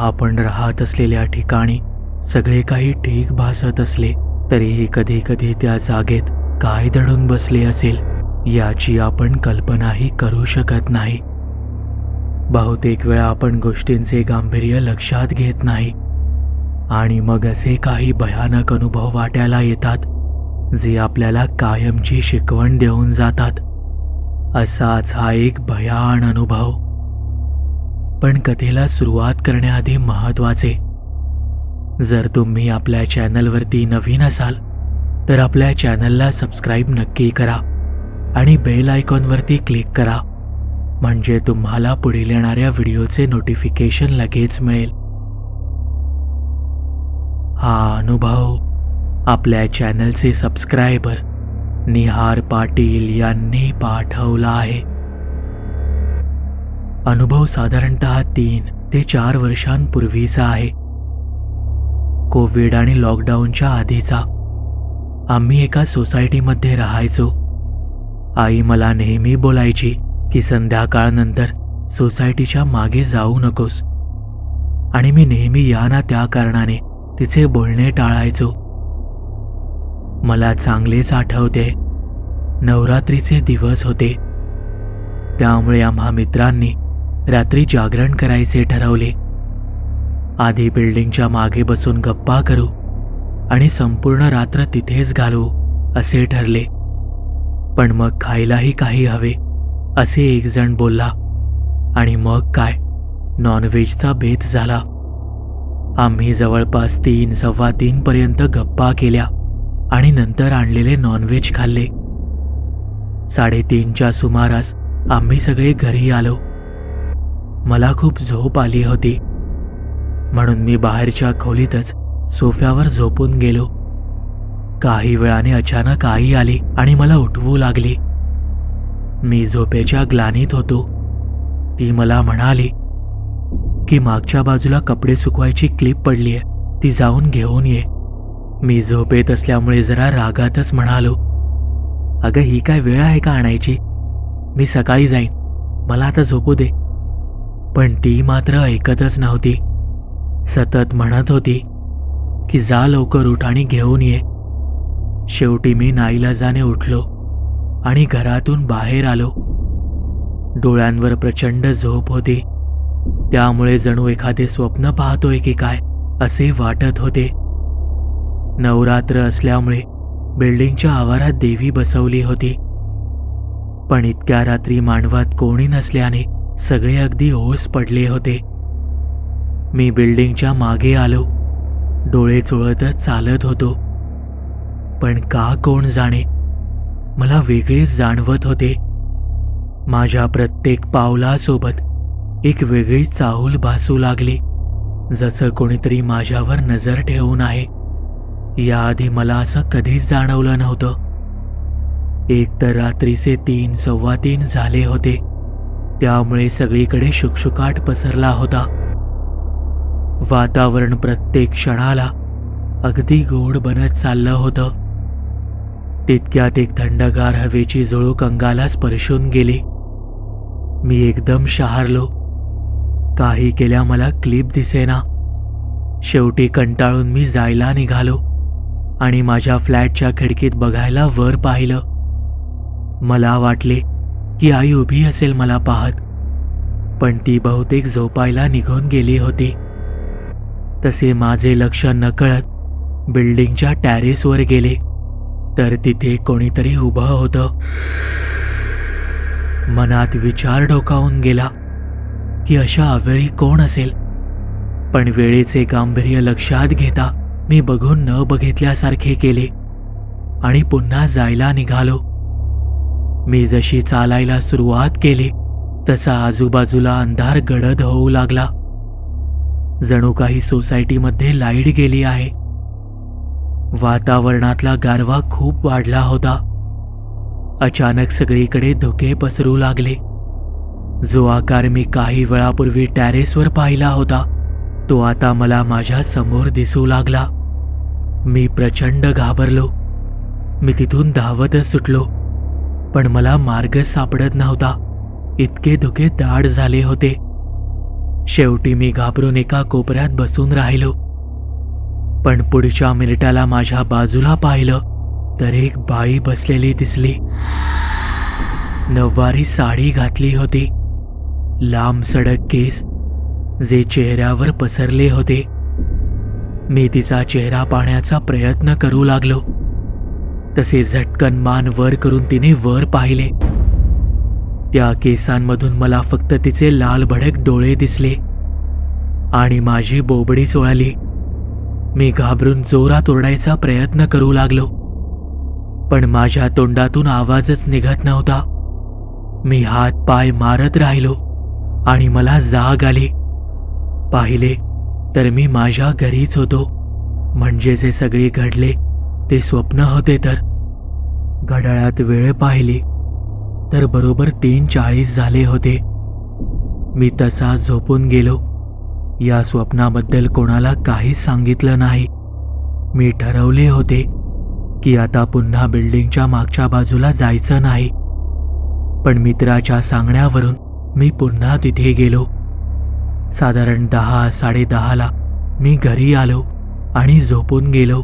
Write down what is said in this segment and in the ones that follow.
आपण राहत असलेल्या ठिकाणी सगळे काही ठीक भासत असले तरीही कधी कधी त्या जागेत काय दडून बसले असेल याची आपण कल्पनाही करू शकत नाही. बहुतेक वेळा आपण गोष्टींचे गांभीर्य लक्षात घेत नाही. आणि मग असे काही भयानक अनुभव वाट्याला येतात जे आपल्याला कायमची शिकवण देऊन जातात. असाच हा एक भयान अनुभव पण कथेला सुरुवात करण्याआधी महत्त्वाचे जर तुम्ही आपल्या चॅनलवरती नवीन असाल तर आपल्या चॅनलला सबस्क्राईब नक्की करा आणि बेल आयकॉनवरती क्लिक करा. म्हणजे तुम्हाला पुढील येणाऱ्या व्हिडिओचे नोटिफिकेशन लगेच मिळेल. हा अनुभव आपल्या चॅनलचे सबस्क्रायबर निहार पाटील यांनी पाठवला आहे. अनुभव साधारणतः तीन ते चार वर्षांपूर्वीचा आहे. कोविड आणि लॉकडाऊनच्या आधीचा. आम्ही एका सोसायटीमध्ये राहायचो. आई मला नेहमी बोलायची की संध्याकाळनंतर सोसायटीच्या मागे जाऊ नकोस. आणि मी नेहमी या ना त्या कारणाने तिचे बोलणे टाळायचो. मला चांगलेच आठवते. नवरात्रीचे दिवस होते. त्यामुळे आम्हा मित्रांनी रात्री जागरण करायचे ठरवले. आधी बिल्डिंगच्या मागे बसून गप्पा करू आणि संपूर्ण रात्र तिथेच घालू असे ठरले. पण मग खायलाही काही हवे असे एकजण बोलला. आणि मग काय? नॉनव्हेजचा बेत झाला. आम्ही जवळपास तीन सव्वा तीन पर्यंत गप्पा केल्या आणि नंतर आणलेले नॉनव्हेज खाल्ले. साडेतीनच्या सुमारास आम्ही सगळे घरी आलो. मला खूप झोप आली होती. म्हणून मी बाहेरच्या खोलीतच सोफ्यावर झोपून गेलो. काही वेळाने अचानक आई आली आणि मला उठवू लागली. मी झोपेच्या ग्लानीत होतो. ती मला म्हणाली की मागच्या बाजूला कपडे सुकवायची क्लिप पडलीये. ती जाऊन घेऊन ये. मी झोपेत असल्यामुळे जरा रागातच म्हणालो अगं ही काय वेळ आहे का आणायची? मी सकाळी जाईन. मला आता झोपू दे. पण ती मात्र ऐकतच नव्हती. सतत म्हणत होती की जा लवकर उठ आणि घेऊन ये. शेवटी मी नाईलाजाने उठलो आणि घरातून बाहेर आलो. डोळ्यांवर प्रचंड झोप होती. त्यामुळे जणू एखादे स्वप्न पाहतोय की काय असे वाटत होते. नवरात्र असल्यामुळे बिल्डिंगच्या आवारात देवी बसवली होती. पण इतक्या रात्री मांडवात कोणी नसल्याने सगळे अगदी ओस पडले होते. मी बिल्डिंगच्या मागे आलो. डोळे चोळतच चालत होतो. पण का कोण जाणे? मला वेगळेच जाणवत होते. माझ्या प्रत्येक पावलासोबत एक वेगळी चाहूल भासू लागली. जसं कोणीतरी माझ्यावर नजर ठेवून आहे. याआधी मला असं कधीच जाणवलं नव्हतं. एक तर रात्रीचे तीन सव्वा तीन झाले होते. त्यामुळे सगळीकडे शुकशुकाट पसरला होता. वातावरण प्रत्येक क्षणाला अगदी गोड बनत चाललं होतं. तितक्यात एक थंडगार हवेची जुळूक अंगाला स्पर्शून गेली. मी एकदम शहारलो. काही केल्या मला क्लिप दिसेना. शेवटी कंटाळून मी जायला निघालो आणि माझ्या फ्लॅटच्या खिडकीत बघायला वर पाहिलं. मला वाटले की आई उभी असेल मला पाहत. पण ती बहुतेक झोपायला निघून गेली होती. तसे माझे लक्ष नकळत बिल्डिंगच्या टॅरेसवर गेले तर तिथे कोणीतरी उभं होतं. मनात विचार डोकावून गेला की अशा अवेळी कोण असेल? पण वेळेचे गांभीर्य लक्षात घेता मी बघून न बघितल्यासारखे केले. आणि पुन्हा जायला निघालो. मी जशी चालायला सुरुवात केली तसा आजूबाजूला अंधार गडद होऊ लागला. जणू काही सोसायटीमध्ये लाइट गेली आहे. वातावरणातला गारवा खूप वाढला होता. अचानक सगळीकडे धुके पसरू लागले. जो आकार मी काही वेळापूर्वी टॅरेसवर पाहिला होता तो आता मला माझ्यासमोर दिसू लागला. मी प्रचंड घाबरलो. मी तिथून धावतच सुटलो. पण मला मार्ग सापडत नव्हता. इतके धुके दाढ झाले होते. शेवटी मी घाबरून एका कोपऱ्यात बसून राहिलो. पण पुढच्या मिनिटाला माझ्या बाजूला पाहिलं तर एक बाई बसलेली दिसली. नववारी साडी घातली होती. लांब सडक केस जे चेहऱ्यावर पसरले होते. मी तिचा चेहरा पाहण्याचा प्रयत्न करू लागलो. तसे झटकन मान वर करून तिने वर पाहिले. त्या केसांमधून मला फक्त तिचे लाल भडक डोळे दिसले आणि माझी बोबडी सोळाली. मी घाबरून जोरात ओरडायचा प्रयत्न करू लागलो. पण माझ्या तोंडातून आवाजच निघत नव्हता. मी हात पाय मारत राहिलो आणि मला जाग आली. पाहिले तर मी माझ्या घरीच होतो. म्हणजे जे सगळे घडले ते स्वप्न होते तर. घड्याळात वेळ पाहिली तर बरोबर तीन चाळीस झाले होते. मी तसा झोपून गेलो. या स्वप्नाबद्दल कोणाला काहीच सांगितलं नाही. मी ठरवले होते की आता पुन्हा बिल्डिंगच्या मागच्या बाजूला जायचं नाही. पण मित्राच्या सांगण्यावरून मी पुन्हा तिथे गेलो. साधारण दहा साडेदहाला मी घरी आलो आणि झोपून गेलो.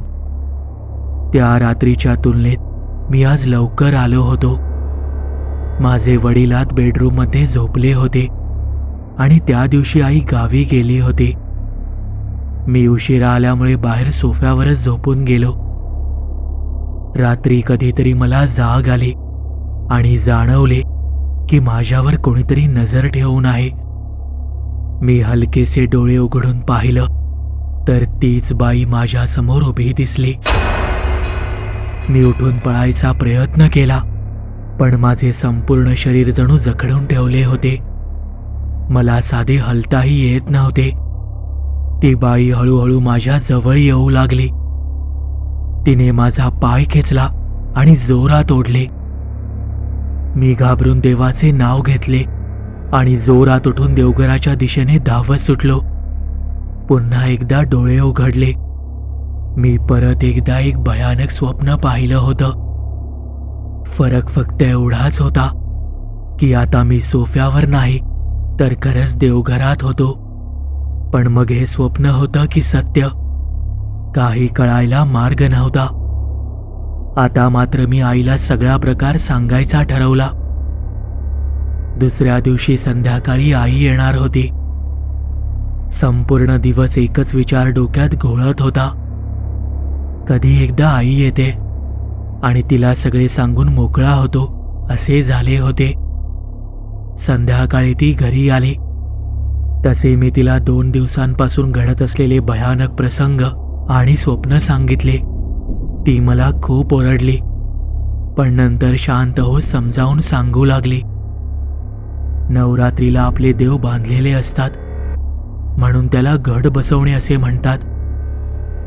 त्या रात्रीच्या तुलनेत मी आज लवकर आलो होतो. माझे वडील आत बेडरूममध्ये झोपले होते आणि त्या दिवशी आई गावी गेली होती. मी उशिरा आल्यामुळे बाहेर सोफ्यावरच झोपून गेलो. रात्री कधीतरी मला जाग आली आणि जाणवले की माझ्यावर कोणीतरी नजर ठेवून आहे. मी हलकेसे डोळे उघडून पाहिलं तर तीच बाई माझ्यासमोर उभी दिसली. मी उठून पळायचा प्रयत्न केला पण माझे संपूर्ण शरीर जणू जखडून ठेवले होते. मला साधे हलताही येत नव्हते. ती बाई हळूहळू माझ्या जवळ येऊ लागली. तिने माझा पाय खेचला आणि जोरात ओढले. मी घाबरून देवाचे नाव घेतले आणि जोरात उठून देवघराच्या दिशेने धावत सुटलो. पुन्हा एकदा डोळे उघडले. मी परत एकदा एक भयानक स्वप्न पाहिलं होतं. फरक फक्त एवढाच होता की आता मी सोफ्यावर नाही तर खरंच देवघरात होतो. पण मग हे स्वप्न होतं की सत्य. काही कळायला मार्ग नव्हता. आता मात्र मी आईला सगळा प्रकार सांगायचा ठरवला. दुसऱ्या दिवशी संध्याकाळी आई येणार होती. संपूर्ण दिवस एकच विचार डोक्यात घोळत होता. कधी एकदा आई येते. आणि तिला सगळे सांगून मोकळा होतो. असे झाले होते. संध्याकाळी ती घरी आली. तसे मी तिला दोन दिवसांपासून घडत असलेले भयानक प्रसंग आणि स्वप्न सांगितले. ती मला खूप ओरडली. पण नंतर शांत हो समजावून सांगू लागली. नवरात्रीला आपले देव बांधलेले असतात. म्हणून त्याला घट बसवणे असे म्हणतात.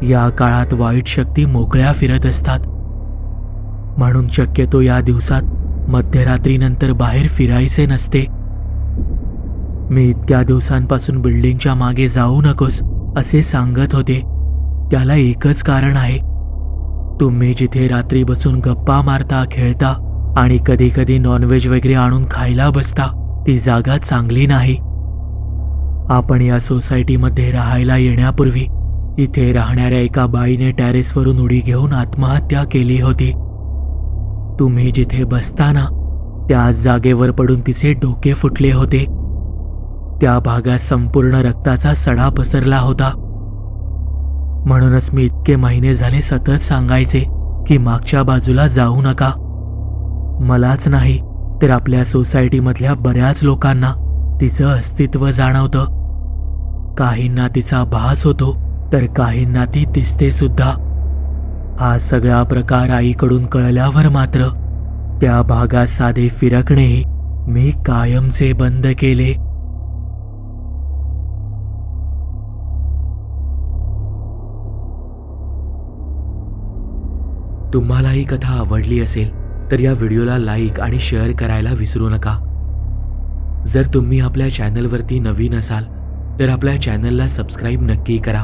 या काळात वाईट शक्ती मोकळ्या फिरत असतात. म्हणून शक्यतो या दिवसात मध्यरात्रीनंतर बाहेर फिरायचे नसते. मी इतक्या दिवसांपासून बिल्डिंगच्या मागे जाऊ नकोस असे सांगत होते. त्याला एकच कारण आहे. तुम्ही जिथे रात्री बसून गप्पा मारता खेळता आणि कधी कधी नॉनव्हेज वगैरे आणून खायला बसता ती जागा चांगली नाही. आपण या सोसायटीमध्ये राहायला येण्यापूर्वी इथे राहणाऱ्या एका बाईने टॅरेसवरून उडी घेऊन आत्महत्या केली होती. तुम्ही जिथे बसताना त्याच जागेवर पडून तिचे डोके फुटले होते. त्या भागात संपूर्ण रक्ताचा सडा पसरला होता. म्हणूनच मी इतके महिने झाले सतत सांगायचे की मागच्या बाजूला जाऊ नका. मलाच नाही तर आपल्या सोसायटीमधल्या बऱ्याच लोकांना तिचं अस्तित्व जाणवतं. काहींना तिचा भास होतो. तर काहींना ती दिसते सुद्धा. हा सगळा प्रकार आईकडून कळल्यावर मात्र त्या भागात साधे फिरकणे मी कायमचे बंद केले. तुम्हाला ही कथा आवडली असेल तर या व्हिडिओला लाईक आणि शेअर करायला विसरू नका. जर तुम्ही आपल्या चॅनलवरती नवीन असाल तर आपल्या चॅनलला सबस्क्राईब नक्की करा.